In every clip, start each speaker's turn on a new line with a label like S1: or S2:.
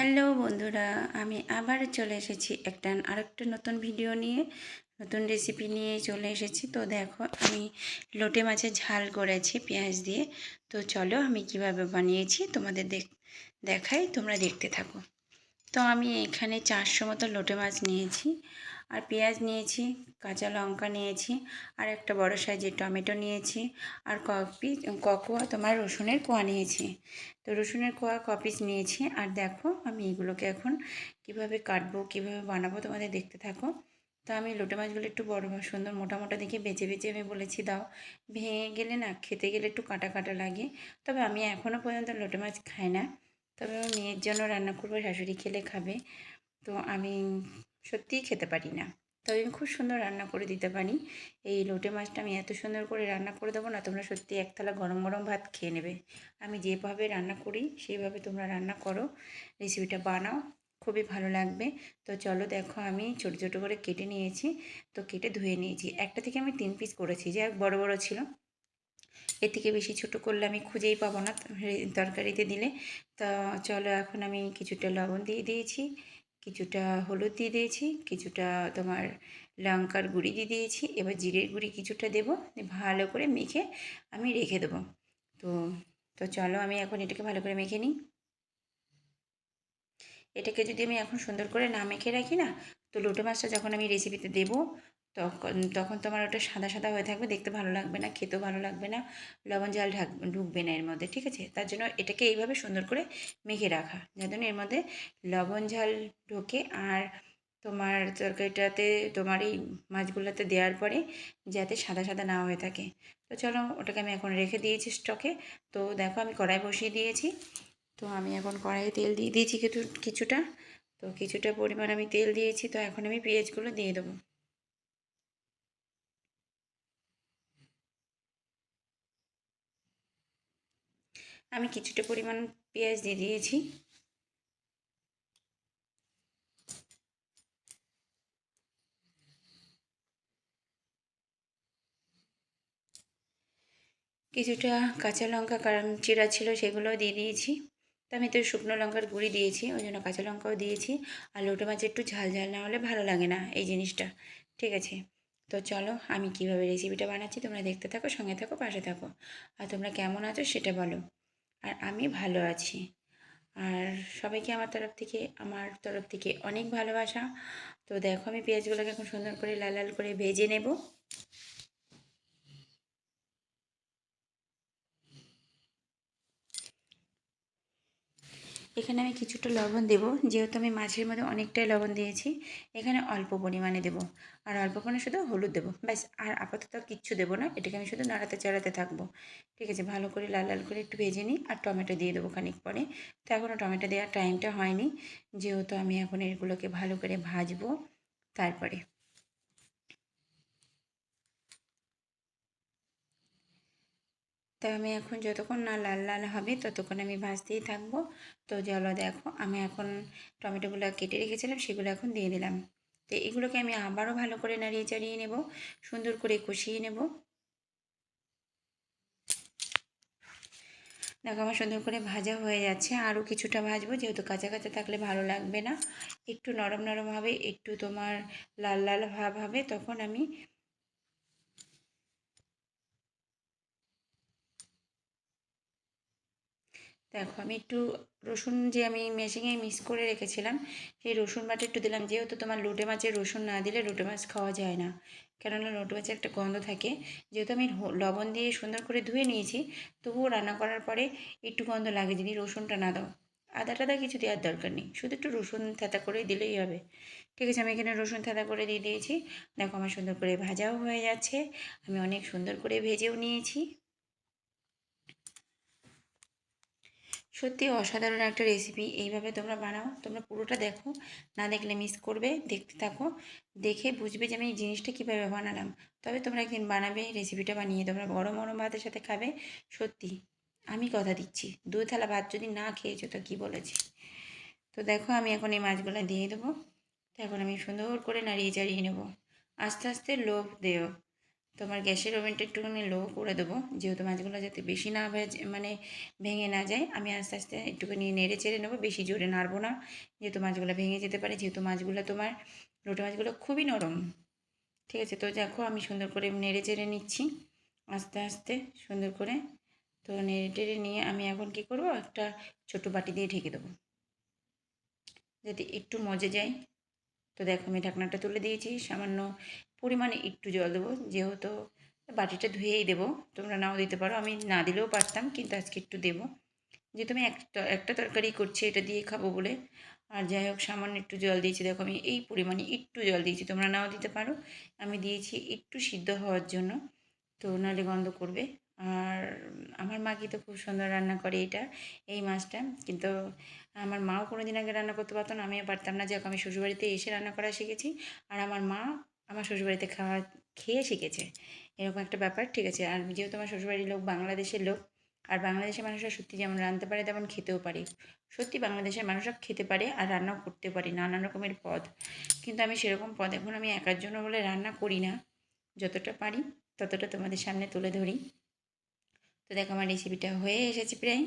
S1: Hello বন্ধুরা, আমি আবার চলে এসেছি একটা আরেকটা নতুন ভিডিও নিয়ে, নতুন রেসিপি নিয়ে চলে এসেছি। তো দেখো, আমি লোটে মাছের ঝাল করেছি পেঁয়াজ দিয়ে। তো চলো আমি কীভাবে বানিয়েছি তোমাদের দেখ, দেখাই, তোমরা দেখতে থাকো। তো আমি এখানে চারশো মতো লোটে মাছ নিয়েছি। আর পেঁয়াজ নিয়েছি, কাঁচা লঙ্কা নিয়েছি, আর একটা বড় সাইজের টমেটো নিয়েছি, আর কপি ককোয়া তোমার রসুনের কোয়া নিয়েছি। তো রসুনের কোয়া কপিস নিয়েছি, আর দেখো আমি এগুলোকে এখন কীভাবে কাটবো, কীভাবে বানাবো তোমাদের দেখতে থাকো। তো আমি লোটে মাছগুলো একটু বড় সুন্দর মোটা মোটা দেখে বেছে বেছে আমি বলেছি, দাও। ভেঙে গেলে না, খেতে গেলে একটু কাটা কাটা লাগে। তবে আমি এখনও পর্যন্ত লোটে মাছ খাই না। তবে আমার মেয়ের জন্য রান্না করব, শাশুড়ি খেলে খাবে। তো আমি সত্যিই খেতে পারি না। তবে আমি খুব সুন্দর রান্না করে দিতে পারি। এই লোটে মাছটা আমি এত সুন্দর করে রান্না করে দেবো না, তোমরা সত্যি একতলা গরম গরম ভাত খেয়ে নেবে। আমি যেভাবে রান্না করি, সেইভাবে তোমরা রান্না করো। রেসিপিটা বানাও, খুবই ভালো লাগবে। তো চলো দেখো, আমি ছোটো ছোটো করে কেটে নিয়েছি। তো কেটে ধুয়ে নিয়েছি। একটা থেকে আমি তিন পিস করেছি যে বড় বড় ছিল। এর থেকে বেশি ছোট করলে আমি খুঁজেই পাবো না, তরকারিতে দিলে। তো চলো এখন আমি কিছুটা লবণ দিয়ে দিয়েছি। কিছুটা হলুদ দিয়ে দিয়েছি, কিছুটা তোমার লঙ্কার গুঁড়ি দিয়ে দিয়েছি, এবার জিরের গুঁড়ি কিছুটা দেবো ভালো করে মেখে আমি রেখে দেবো। তো তো চলো আমি এখন এটাকে ভালো করে মেখে নিই। এটাকে যদি আমি এখন সুন্দর করে না মেখে রাখি না, তো লোটো মাছটা যখন আমি রেসিপিতে দেবো তখন তখন তোমার ওটা সাদা সাদা হয়ে থাকবে, দেখতে ভালো লাগবে না, খেতেও ভালো লাগবে না, লবণ ঝাল ঢাক, ঢুকবে না এর মধ্যে, ঠিক আছে? তার জন্য এটাকে এইভাবে সুন্দর করে মেখে রাখা যাতে এর মধ্যে লবণ ঝাল ঢোকে আর তোমার তরকারিটাতে, তোমার এই মাছগুলোতে দেওয়ার পরে যাতে সাদা সাদা না হয়ে থাকে। তো চলো, ওটাকে আমি এখন রেখে দিয়েছি স্টকে। তো দেখো, আমি কড়াই বসিয়ে দিয়েছি। তো আমি এখন কড়াইয়ে তেল দিয়ে দিয়েছি কিছু, কিছুটা। তো কিছুটা পরিমাণ আমি তেল দিয়েছি। তো এখন আমি পেঁয়াজগুলো দিয়ে দেবো। আমি কিছুটা পরিমাণ পেঁয়াজ দিয়ে দিয়েছি। কিছুটা কাঁচা লঙ্কা, কারণ চিরা ছিল সেগুলোও দিয়ে দিয়েছি। তো আমি তো শুকনো লঙ্কার গুঁড়ি দিয়েছি, ওই জন্য কাঁচা লঙ্কাও দিয়েছি। আর লোটো মাছ একটু ঝাল ঝাল না হলে ভালো লাগে না এই জিনিসটা, ঠিক আছে? তো চলো আমি কীভাবে রেসিপিটা বানাচ্ছি, তোমরা দেখতে থাকো, সঙ্গে থাকো, পাশে থাকো। আর তোমরা কেমন আছো সেটা বলো। আর আমি ভালো আছি। আর সবাইকে আমার তরফ থেকে, আমার তরফ থেকে অনেক ভালোবাসা। তো দেখো আমি পেঁয়াজগুলোকে এখন সুন্দর করে লাল লাল করে ভেজে নেব। এখানে আমি কিছুটা লবণ দেব। যেহেতু আমি মাছের মধ্যে অনেকটাই লবণ দিয়েছি, এখানে অল্প পরিমাণে দেব। আর অল্প পরিমাণে শুধু হলুদ দেবো। ব্যাস, আর আপাতত কিচ্ছু দেবো না। এটাকে আমি শুধু নাড়াতে চাড়াতে থাকব। ঠিক আছে, ভালো করে লাল লাল করে একটু ভেজে নিই। আর টমেটো দিয়ে দেবো খানিক পরে। তো এখনও টমেটো দেওয়ার টাইমটা হয়নি। যেহেতু আমি এখন এগুলোকে ভালো করে ভাজবো তারপরে। তো আমি এখন যতক্ষণ না লাল লাল হবে ততক্ষণ আমি ভাজতেই থাকব। তো জলো দেখো, আমি এখন টমেটোগুলো কেটে রেখেছিলাম, সেগুলো এখন দিয়ে দিলাম। তো এগুলোকে আমি আবারও ভালো করে নাড়িয়ে চাড়িয়ে নেব, সুন্দর করে কষিয়ে নেব। দেখো আমার সুন্দর করে ভাজা হয়ে যাচ্ছে, আরও কিছুটা ভাজবো, যেহেতু কাঁচা কাঁচা থাকলে ভালো লাগবে না। একটু নরম নরম হবে, একটু তোমার লাল লাল ভাব হবে, তখন আমি দেখো, আমি একটু রসুন যে আমি মেশিনে মিক্স করে রেখেছিলাম, সেই রসুন বাটা একটু দিলাম। যেহেতু তোমার লোটে মাছের রসুন না দিলে লোটে মাছ খাওয়া যায় না। কেননা লোটে মাছের একটা গন্ধ থাকে। যেহেতু আমি লবণ দিয়ে সুন্দর করে ধুয়ে নিয়েছি, তবুও রান্না করার পরে একটু গন্ধ লাগে, যদি রসুনটা না দাও। আদা টাদা কিছু দেওয়ার দরকার নেই। শুধু একটু রসুন থেতা করে দিলেই হবে। ঠিক আছে, আমি এখানে রসুন থেতা করে দিয়ে দিয়েছি। দেখো, আমার সুন্দর করে ভাজাও হয়ে যাচ্ছে। আমি অনেক সুন্দর করে ভেজেও নিয়েছি। সত্যি অসাধারণ একটা রেসিপি এইভাবে তোমরা বানাও, তোমরা পুরোটা দেখো, না দেখলে মিস করবে। দেখতে থাকো, দেখে বুঝবে যে আমি এই জিনিসটা কীভাবে বানালাম। তবে তোমরা একদিন বানাবে রেসিপিটা বানিয়ে তোমরা গরম গরম ভাতের সাথে খাবে। সত্যি, আমি কথা দিচ্ছি। দুই থালা ভাত যদি না খেয়েছো, তো কী বলেছি? তো দেখো, আমি এখন এই মাছগুলো দিয়ে দেবো। তো এখন আমি সুন্দর করে নাড়িয়ে চাড়িয়ে নেব। আস্তে আস্তে লোভ দেও। তোমার গ্যাসের ওভেনটা একটুখানি লো করে দেবো। যেহেতু মাছগুলো যাতে বেশি না মানে ভেঙে না যায়, আমি আস্তে আস্তে একটুখানি নেড়ে চেড়ে নেব, বেশি জোরে নাড়বো না। যেহেতু মাছগুলো ভেঙে যেতে পারে, যেহেতু মাছগুলো তোমার লোটে মাছগুলো খুবই নরম। ঠিক আছে, তো দেখো আমি সুন্দর করে নেড়ে চেড়ে নিচ্ছি। আস্তে আস্তে সুন্দর করে তো নেড়ে টেড়ে নিয়ে আমি এখন কি করব, একটা ছোট বাটি দিয়ে ঢেকে দেবো। যাতে একটু মজে যায়। তো দেখো আমি ঢাকনাটা তুলে দিয়েছি, সামান্য পরিমাণে একটু জল দেবো, যেহেতু বাটিটা ধুয়েই দেবো। তোমরা নাও দিতে পারো, আমি না দিলেও পারতাম, কিন্তু আজকে একটু দেবো। যেহেতু আমি একটা একটা তরকারি করছি, এটা দিয়ে খাব বলে। আর যাই হোক, সামান্য একটু জল দিয়েছি। দেখো আমি এই পরিমাণে একটু জল দিয়েছি, তোমরা নাও দিতে পারো। আমি দিয়েছি একটু সিদ্ধ হওয়ার জন্য, তো নাহলে গন্ধ করবে। আর আমার মা কিন্তু খুব সুন্দর রান্না করে এটা, এই মাছটা। কিন্তু আমার মাও কোনো দিন আগে রান্না করতে পারতো না, আমিও পারতাম না। যাক, আমি শ্বশুরবাড়িতে এসে রান্না করা শিখেছি। আর আমার মা আমার শ্বশুরবাড়িতে খাওয়া খেয়ে শিখেছে। এরকম একটা ব্যাপার, ঠিক আছে? আর যেহেতু আমার শ্বশুরবাড়ির লোক, বাংলাদেশের লোক, আর বাংলাদেশের মানুষরা সত্যি যেমন রাঁধতে পারে, তেমন খেতেও পারে। সত্যি বাংলাদেশের মানুষরা খেতে পারে আর রান্নাও করতে পারে, নানান রকমের পদ। কিন্তু আমি সেরকম পদ এখন আমি একার জন্য বলে রান্না করি না। যতটা পারি ততটা তোমাদের সামনে তুলে ধরি। তো দেখো আমার রেসিপিটা হয়ে এসেছে প্রায়।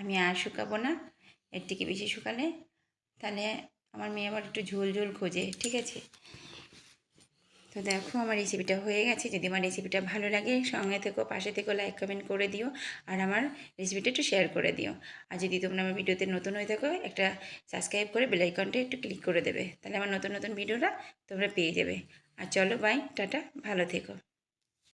S1: আমি আর শুকাবো না, এর থেকে বেশি শুকালে তাহলে আমার মেয়ে আবার একটু ঝোল ঝোল খোঁজে, ঠিক আছে? তো দেখো আমার রেসিপিটা হয়ে গেছে, যদি আমার রেসিপিটা ভালো লাগে সঙ্গে থেকো, পাশে থেকো লাইক কমেন্ট করে দিও আর আমার রেসিপিটা একটু শেয়ার করে দিও। আর যদি তোমরা আমার ভিডিওতে নতুন হয়ে থাকো, একটা সাবস্ক্রাইব করে বেলাইকনটা একটু ক্লিক করে দেবে, তাহলে আমার নতুন নতুন ভিডিওটা তোমরা পেয়ে যাবে। আর চলো বাই টাটা, ভালো থেকো।